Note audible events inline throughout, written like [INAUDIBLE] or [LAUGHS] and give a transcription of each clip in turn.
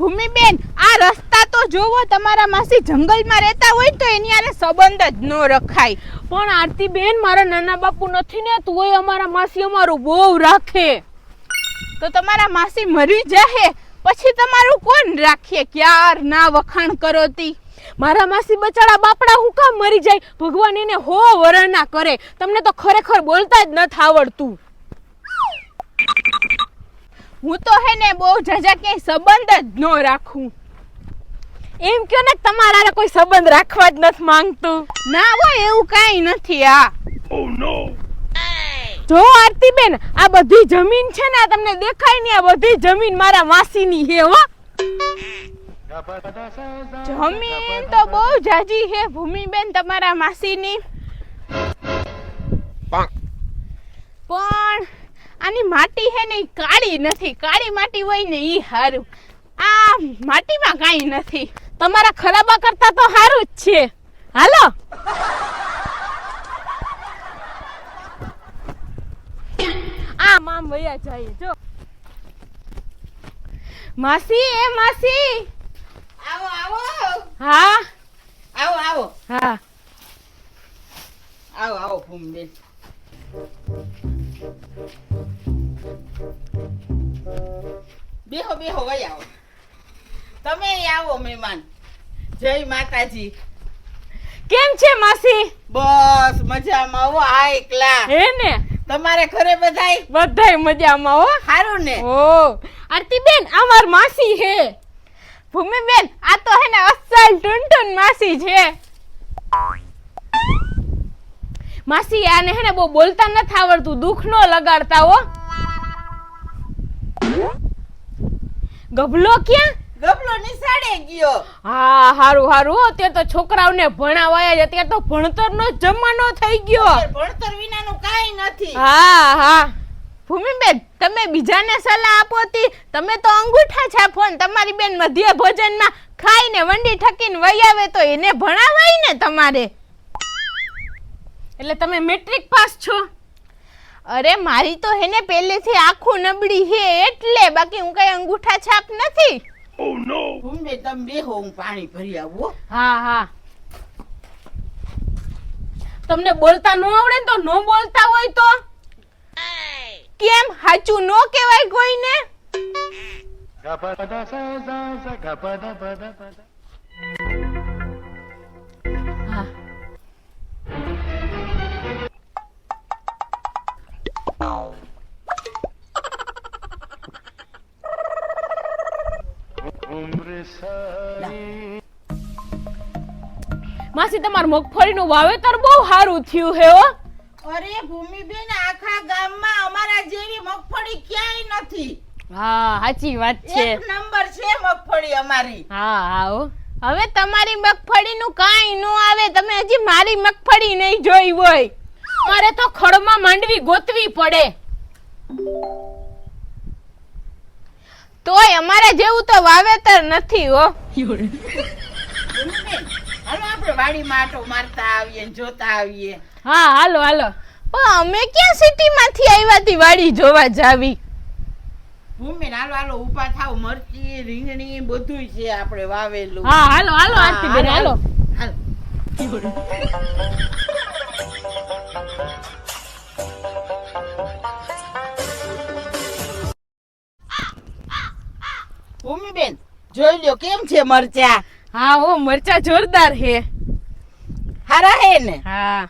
ભૂમિબેન આ રસ્તા તો જોવો તમારા માસી જંગલમાં રહેતા હોય તો એની આરે સંબંધ જ ન રખાય. પણ આરતી બેન મારા નાના બાપુ નથી ને તોય અમારા માસી અમારું બહુ રાખે. તો તમારા માસી મરી જાહે પછી તમારું કોણ રાખીએ ક્યાર ના વખાણ કરો તી. મારા માસી બચાડા બાપડા હું કામ મરી જાય? ભગવાન એને હો વરના કરે. તમને તો ખરેખર બોલતા જ નથી આવડતું. હું તો હે ને બહુ જજા ક્યાંય સંબંધ જ ન રાખું. એમ કયો ને તમારા કોઈ સંબંધ રાખવા જ નથી માંગતું. ના હોય એવું કાંઈ નથી આ. જો આરતી બેન આ બધી જમીન છે ને આ તમને દેખાય ને આ બધી જમીન મારા માસીની હે હો. જમીન તો બહુ જાજી હે ભૂમિબેન તમારા માસીની. પણ આની માટી હે ને કાળી નથી. કાળી માટી હોય ને એ સારું આ માટીમાં કાંઈ નથી. તમારા ખરાબા કરતા તો સારું જ છે. હાલો. આમ આમ વયા જાય જો. માસી એ માસી. આવો આવો. હા? આવો આવો. હા. આવો આવો ભૂમિબેન. બેહો બેહો વહી આવો. તમે આવો મહેમાન. જય માતાજી. કેમ છે માસી? બસ મજામાં હો આ એકલા. હે ને? તમારે ઘરે બધાય? બધાય મજામાં હો. સારું ને? ઓ આરતી બેન અમાર માસી હે. ભૂમિબેન આ તો હે ને અસલ ટુનટુન માસી છે. માસી આને હે ને બહુ બોલતા નથી આવડતું દુઃખ નો લગાડતા હો. ગભલો ક્યાં? ગભલો નિશાળે ગયો. હા હારું હારું. હો તે તો છોકરાઓને ભણાવાયા જ અત્યારે તો ભણતરનો જમાનો થઈ ગયો. ભણતર વિનાનું કાંઈ નથી. હા હા. ભૂમિબેન તમે બીજાને સલાહ આપો તી. તમે તો અંગૂઠા છાપો ને તમારી બેન મધ્ય ભોજનમાં ખાઈને વંડી ઠકીને વહી આવે તો એને ભણાવાય ને તમારે? એટલે તમે મેટ્રિક પાસ છો? અરે મારી તો હેને પહેલેથી આખું નબળી હે એટલે બાકી હું કઈ અંગૂઠા છાપ નથી. ભૂમિબેન તમે બેહો હું પાણી ભરી આવું હા. હા તમને બોલતા ન આવડે તો ન બોલતા હોય તો? કેમ? હાચું નો કહેવાય કોઈને? હા માસી તમાર મગફળીનું વાવેતર બહુ સારું થયું હે હો. અરે ભૂમિબેન આખા ગામમાં અમારા જેવી મગફળી ક્યાંય નથી. હા સાચી વાત છે. એક નંબર છે મગફળી અમારી. હા હા હો. હવે તમારી મગફળીનું કાંઈ ન આવે તમે હજી મારી મગફળી નહીં જોઈ હોય. મારે તો ખડમાં માંડવી ગોતવી પડે. તોય અમારા જેવું તો વાવેતર નથી હો. હાલો આપણે વાડીમાં આટો મારતા આવીએ ને જોતા આવીએ. હા હાલો હાલો. પણ અમે ક્યાં સિટીમાંથી આવ્યા તી વાડી જોવા જાવી? ભૂમિ હાલો હાલો ઊભા થાવ મરચી રીંગણી બધુંય છે આપણે વાવેલું. હા હાલો હાલો આરતી બેન હાલો. હાલો. ભૂમિબેન જોઈ લ્યો કેમ છે મરચા? હા હો મરચા જોરદાર હે હારા હે ને? હા.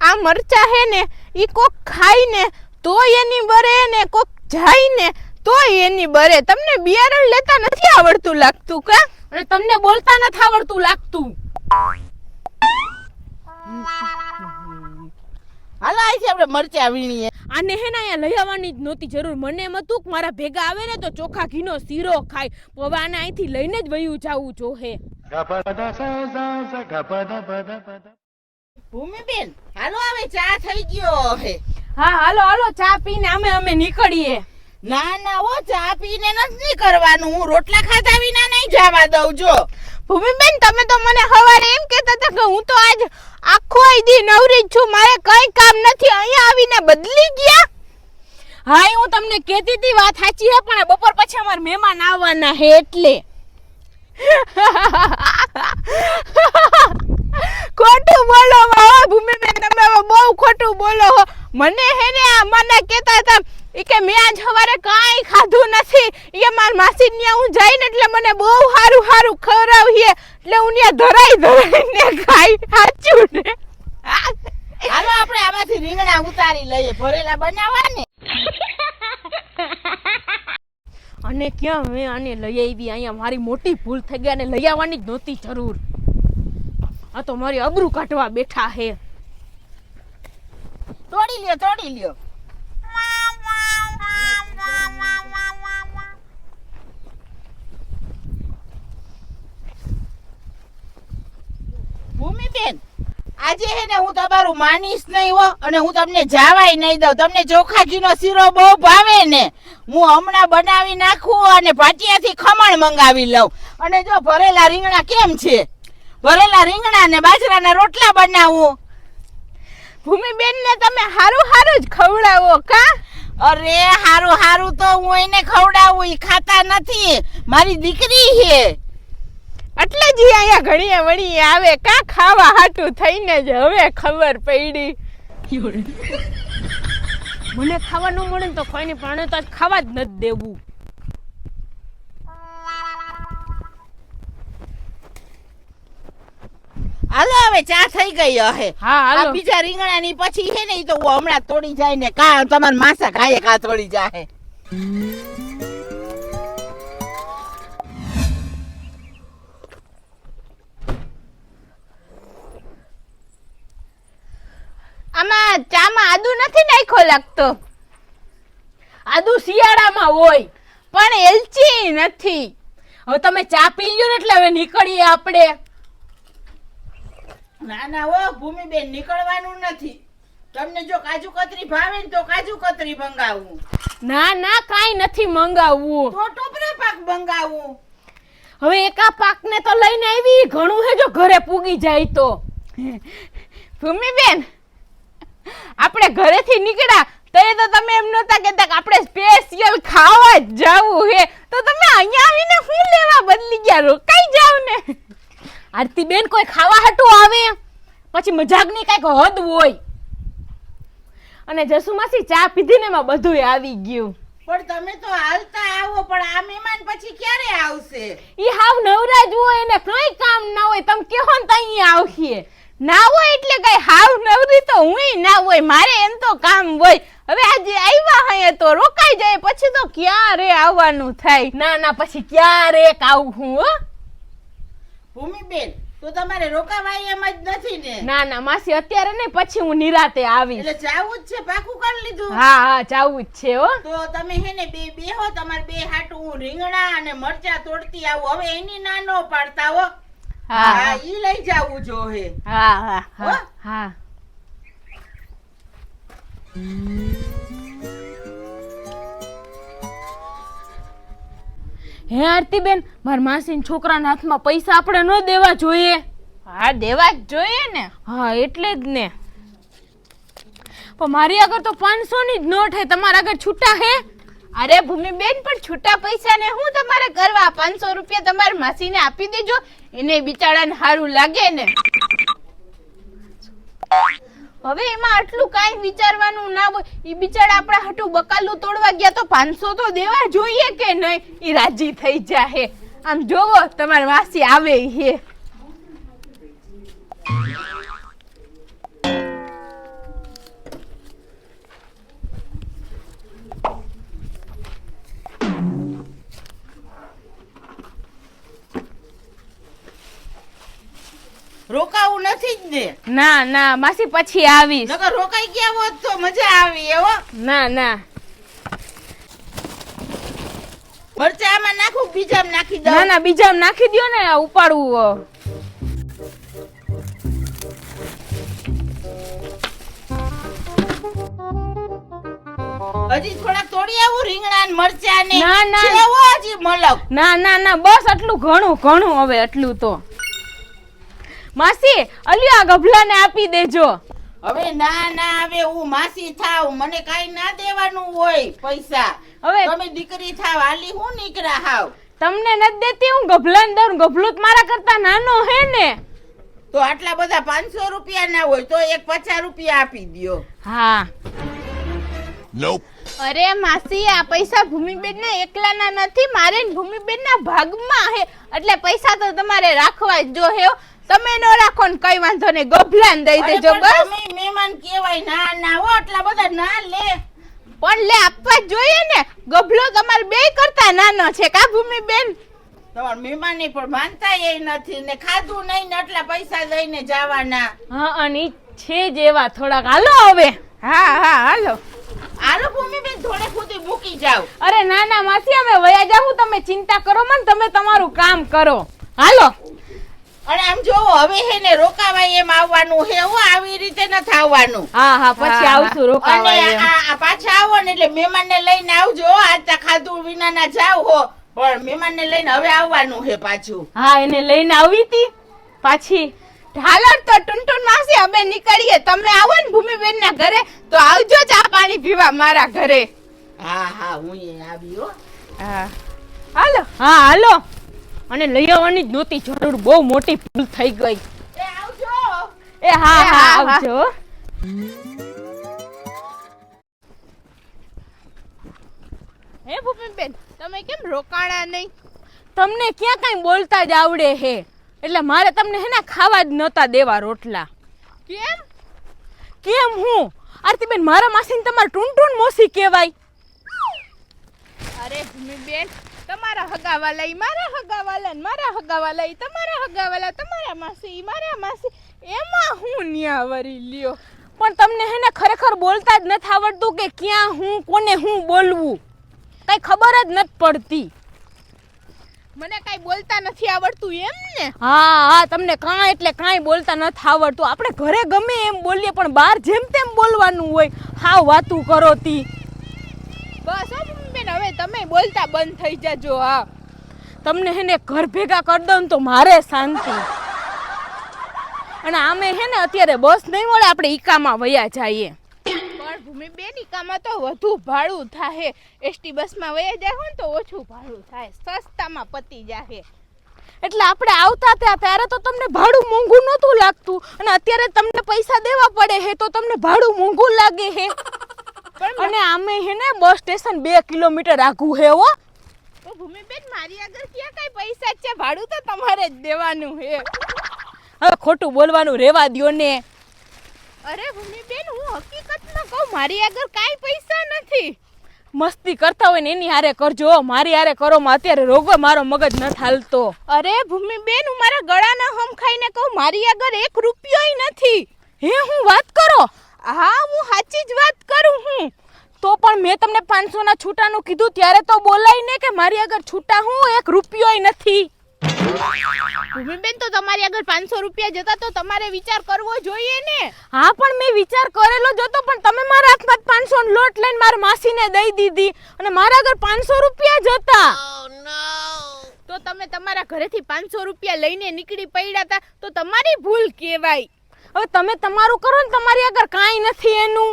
આ મરચા હે ને ઈ કોક ખાઈ ને તો એની બરે ને કોક જાય ને તો એની બરે. તમને બિયારણ લેતા નથી આવડતું લાગતું કા? અને તમને બોલતા નથી આવડતું લાગતું. હાલો આઈ છે આપણે મરચા વીણીએ. આને હે ને અહીંયા લઈ આવવાની જ નહોતી જરૂર. મને એમ હતું કે મારા ભેગા આવે ને તો ચોખા ઘીનો શીરો ખાય. હવે આને અહીંથી લઈને જ વયું જાવું જોહે. ભૂમિબેન હાલો હવે ચા થઈ ગયો હવે. હા હાલો હાલો ચા પીને અમે અમે નીકળીએ. ના ના ઓ ચા પીને નથી કરવાનું. હું રોટલા ખાધા વિના નહીં જવા દઉં જો. ભૂમિબેન તમે તો મને સવારે એમ કહેતા હતા કે હું તો આજ આખો દી નવરી છું મારે કઈ કામ નથી અહીંયા આવીને બદલી ગયા. હા હું તમને કહેતી હતી વાત સાચી હે પણ બપોર પછી અમારે મહેમાન આવવાના હે એટલે. [LAUGHS] ખોટું બોલો માવા ભૂમિબેન તમે બહુ ખોટું બોલો હો. મને હે ને આ મને કહેતા હતા એ કે મેં આજ સવારે કાંઈ ખાધું નથી એ માર માસી ત્યાં હું જઈને એટલે મને બહુ સારું સારું ખવડાવીએ. એટલે હું ત્યાં ધરાઈ ધરાઈને ખાઈ સાચું ને. હાલો આપણે આમાંથી રીંગણા ઉતારી લઈએ. ભરેલા બનાવવા ને અને ક્યાં મેં આને લઈ આવી અહીંયા મારી મોટી ભૂલ થઈ ગઈ અને લઈ આવવાની જ નહોતી જરૂર. આ તો મારી અબરું કાઢવા બેઠા હે તોડી લ્યો તોડી લ્યો ભૂમિબેન આજે હે ને હું તમારું માનીશ નહીં હો અને હું તમને જાવાય નહીં દઉં. તમને ચોખાજીનો શીરો બહુ ભાવે ને. હું હમણાં બનાવી નાખું અને ભાટિયાથી ખમણ મંગાવી લઉં. અને જો ભરેલા રીંગણા કેમ છે? ભરેલા રીંગણા ને બાજરાના રોટલા બનાવું. ભૂમિબેન ને તમે હારું હારું જ ખવડાવો કા? અરે હારું હારું તો હું એને ખવડાવું એ ખાતા નથી. મારી દીકરી છે. એટલે જ અહીંયા ઘડીએ વળીએ આવે. કા ખાવા હાટું થઈને જ હવે ખબર પડી. મને ખાવા ન મળે તો કોઈને પ્રાણે તો ખાવા જ નથી દેવું. હાલો હવે ચા થઈ ગઈ હે હા આ હાલો બીજા રીંગણા ની પછી છે ને ઈ તો હમણાં તોડી જાય ને કા તમાર માસા ખાય કા તોડી જાય આમાં ચામાં આદુ નથી નાખ્યો લાગતો. આદુ શિયાળામાં હોય પણ એલચી નથી. હવે તમે ચા પી લ્યો ને એટલે હવે નીકળીએ આપણે. ના ના ઓ ભૂમિબેન નીકળવાનું નથી. તમને જો કાજુ કતરી ભાવે ને તો કાજુ કતરી મંગાવું. ના ના કાંઈ નથી મંગાવવું. તો ટોપરા પાક મંગાવું. હવે એકા પાકને તો લઈને આવી ઘણું હે જો ઘરે પૂગી જાય તો. ભૂમિબેન આપણે ઘરેથી નીકળ્યા તઈ તો તમે એમ નહોતા કહેતા કે આપણે સ્પેશિયલ ખાવા જ જવું હે તો તમે અહીંયા આવીને શું લેવા બદલી ગયા? રોકાઈ જાવ ને. આરતી બેન કોઈ ખાવા હાટું આવે? પછી મજાકની કંઈક હદ હોય. અને જસુમાસી ચા પીધીને એમાં બધું આવી ગયું. પણ તમે તો હાલતા આવો પણ આ મહેમાન પછી ક્યારે આવશે? ઈ હાવ નવરાજ હોય એને કઈ કામ ના હોય. તમે કહો ને તો અહીંયા આવશે. ના હોય એટલે કઈ હાવ નવરી તો હુંય ના હોય મારે એમ તો કામ હોય. હવે આજે આવ્યા હૈયે તો રોકાઈ જાય પછી તો ક્યારે આવવાનું થાય? ના ના પછી ક્યારેક આવું હું ભૂમિબેન તો તમારે રોકાવાય એમ જ નથી ને? ના ના માસી અત્યારે નહીં પછી હું નિરાતે આવીશ. એટલે જાવું જ છે પાકું કરી લીધું? હા હા જાવું જ છે હો. તો તમે હે ને બે બેહો તમારે બે હાટું હું રીંગણા અને મરચા તોડતી આવું. હવે એની ના નો પાડતા હો. હા. ઈ લઈ જાવું જો હે હા હા. હા. હે. આરતી બેન મારા માસીના છોકરાના હાથમાં પૈસા આપણે ન દેવા જોઈએ. હા દેવા જ જોઈએ ને. હા એટલે જ ને. પણ મારી આગળ તો પાંચસો ની જ નોટ હે તમારા આગળ છૂટા હે? અરે ભૂમિબેન, પણ છૂટા પૈસા ને હું તમારે કરવા? પાંચસો રૂપિયા તમારી માસીને આપી દેજો. એને બિચારાને સારું લાગે ને. હવે એમાં આટલું કાંઈ વિચારવાનું ના હોય. ઈ બિચારા આપણા હટું બકાલું તોડવા ગયા તો પાંચસો તો દેવા જોઈએ કે નહીં? એ રાજી થઈ જાહે. આમ જોવો, તમારી માસી આવે હે. રોકાવું નથી જ ને. ના ના માસી પછી આવીશ. નકર રોકાઈ ગયા હોત તો મજા આવી એવો ના ના. મરચામાં નાખું બીજામાં નાખી દઉં? ના બીજા નાખી દયો ને આ ઉપાડવું હજી થોડાક તોડી આવું રીંગણા ને મરચા ને. ના, ના. હજી મલક. ના ના ના બસ આટલું ઘણું ઘણું હવે આટલું તો. માસી અલ્યો આ ગભલાને આપી દેજો. હવે ના ના હવે હું માસી થાવ. મને કાઈ ના દેવાનું હોય પૈસા. હવે તમે દીકરી થાવ આલી હું નીકળ્યા હાવ? તમને નથી દેતી હું ગભલાને દઉં ગભલું તો મારા કરતા નાનો હે ને. તો આટલા બધા પાંચસો રૂપિયા ના હોય તો એક પચાસ રૂપિયા આપી દો હા. અરે માસી આ પૈસા ભૂમિબેન ને એકલાના નથી મારે ને ભૂમિબેન ના ભાગમાં હે. એટલે પૈસા તો તમારે રાખવા જ જો હે તમે નો રાખો ને કઈ વાંધો નહીં ગભલાન દઈ દેજો બસ. તમે મહેમાન કહેવાય ના ના હો એટલા બધા ના લે. પણ લે આપવા જ જોઈએ ને. ગભલો તમારે બે કરતા નાનો છે કા ભૂમિબેન? તમાર મહેમાનની પણ માનતા એ નથી ને ખાધું નહીં ને એટલા પૈસા દઈને જવાના. હા અને છે જ એવા થોડાક. હાલો હવે. હા હા હાલો. આલો ભૂમિબેન થોડે સુધી મૂકી જાવ અરે ના ના માસી અમે વયા જાઉં તમે ચિંતા કરો મન તમે તમારું કામ કરો. હાલો. અને આમ જોવો હવે હે ને રોકાવાય એમ આવવાનું હે હું આવી રીતે ન આવવાનું હા હા પછી આવશું રોકાવાય અને આ પાછા આવો ને એટલે મહેમાન ને લઈને આવજો. આજ તા ખાધું વિના ના જાવ હો. પણ મહેમાન ને લઈને હવે આવવાનું હે પાછું. હા એને લઈને આવી તી. પાછી. ઢાલર તો ટુનટુન માસી અમે નીકળીએ. તમે આવો ને ભૂમિબેન ના ઘરે. તો આવજો ચા પાણી પીવા મારા ઘરે. હા હા હું એ આવી હો. હા. હાલો. હા હાલો. અને લઈ આવવાની જ નહોતી જરૂર બહુ મોટી ભૂલ થઈ ગઈ. એ આવજો. એ હા હા. આવજો. હે ભૂમિબેન તમે કેમ રોકાણા નહીં? તમને ક્યાં કઈ બોલતા જ આવડે હે? એટલે મારે તમને હે ને ખાવા જ નહોતા દેવા રોટલા. કેમ? કેમ હું? આરતીબેન મારા માસીને તમારે ટૂન મોસી કહેવાય. અરે બેન તમારા હગાવાલા ઈ મારા હગાવાલા ને મારા હગાવાલા ઈ તમારા હગાવાલા તમારા માસી ઈ મારા માસી એમાં હું ન્યા વરી લ્યો. પણ તમને હે ને ખરેખર બોલતા જ નથી આવડતું કે ક્યાં હું કોને હું બોલવું? કઈ ખબર જ નથી પડતી. મને કાઈ બોલતા નથી આવડતું એમ ને? હા હા તમને કાંઈ એટલે કાંઈ બોલતા નથી આવડતું. આપણે ઘરે ગમે એમ બોલીએ પણ બહાર જેમ તેમ બોલવાનું હોય હા વાતું કરો તી. બસ બેન હવે તમે બોલતા બંધ થઈ જાજો હા. તમને હે ને ઘર ભેગા કરી દઉં તો મારે શાંતિ. અને આમે હે ને અત્યારે બસ નહીં મળે આપણે ઈકામાં વયા જઈએ. પણ બેનિકામાં તો વધુ ભાડું થાય એસટી બસમાં વયા જાય ને તો ઓછું ભાડું થાય. સસ્તામાં પતી જાય એટલે આપણે આવતા ત્યાં ત્યારે તો તમને ભાડું મોંઘું નહોતું લાગતું. અને અત્યારે તમને પૈસા દેવા પડે હે તો તમને ભાડું મોંઘું લાગે હે. પણ અને આમે હે ને બસ સ્ટેશન બે કિલોમીટર આઘું હે હો. તો ભૂમિબેન મારી આગળ ક્યાં કઈ પૈસા છે? ભાડું તો તમારે જ દેવાનું હે. હવે ખોટું બોલવાનું રેવા દ્યો ને. અરે ભૂમિબેન હું હકીકતમાં કહું મારી આગળ કાંઈ પૈસા નથી. મસ્તી કરતા હોય ને એની હારે કરજો મારી હારે કરો માં અત્યારે રોગો મારો મગજ ન હાલતો અરે ભૂમિબેન હું મારા ગળાના હમ ખાઈને કહું મારી આગળ એક રૂપિયોય નથી. હે હું વાત કરો? હા હું સાચી જ વાત કરું હું. તો પણ મેં તમને પાંચસો ના છૂટાનું કીધું ત્યારે તો બોલાય ને કે મારી આગળ છૂટા હું એક રૂપિયોય નથી. ભૂમિબેન તો તમારી આગળ પાંચસો રૂપિયા જતા તો તમારે વિચાર કરવો જોઈએ ને? હા પણ મેં વિચાર કરેલો જ હતો પણ તમે મારા હાથમાં પાંચસો લોટ લઈને મારા માસીને દઈ દીધી અને મારા આગળ પાંચસો રૂપિયા જતા. હતા તો તમે તમારા ઘરેથી પાંચસો રૂપિયા લઈને નીકળી પડ્યા હતા તો તમારી ભૂલ કહેવાય. હવે તમે તમારું કરો ને તમારી આગળ કાંઈ નથી એનું.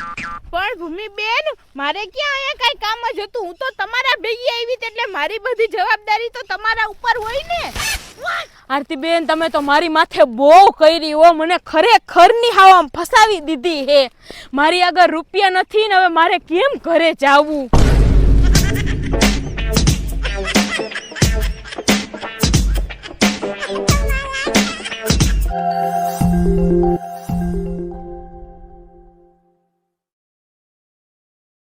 પણ ભૂમિબેન, મારે ક્યાં અહીંયા કઈ કામ જ હતું? હું તો તમારા ભેગી આવી એટલે મારી બધી જવાબદારી તો તમારા ઉપર હોય ને. આરતીબેન, તમે તો મારી માથે બહુ કરી હો. મને ખરેખરની હાવ આમ ફસાવી દીધી હે. મારી આગળ રૂપિયા નથી ને હવે મારે કેમ ઘરે જાવું?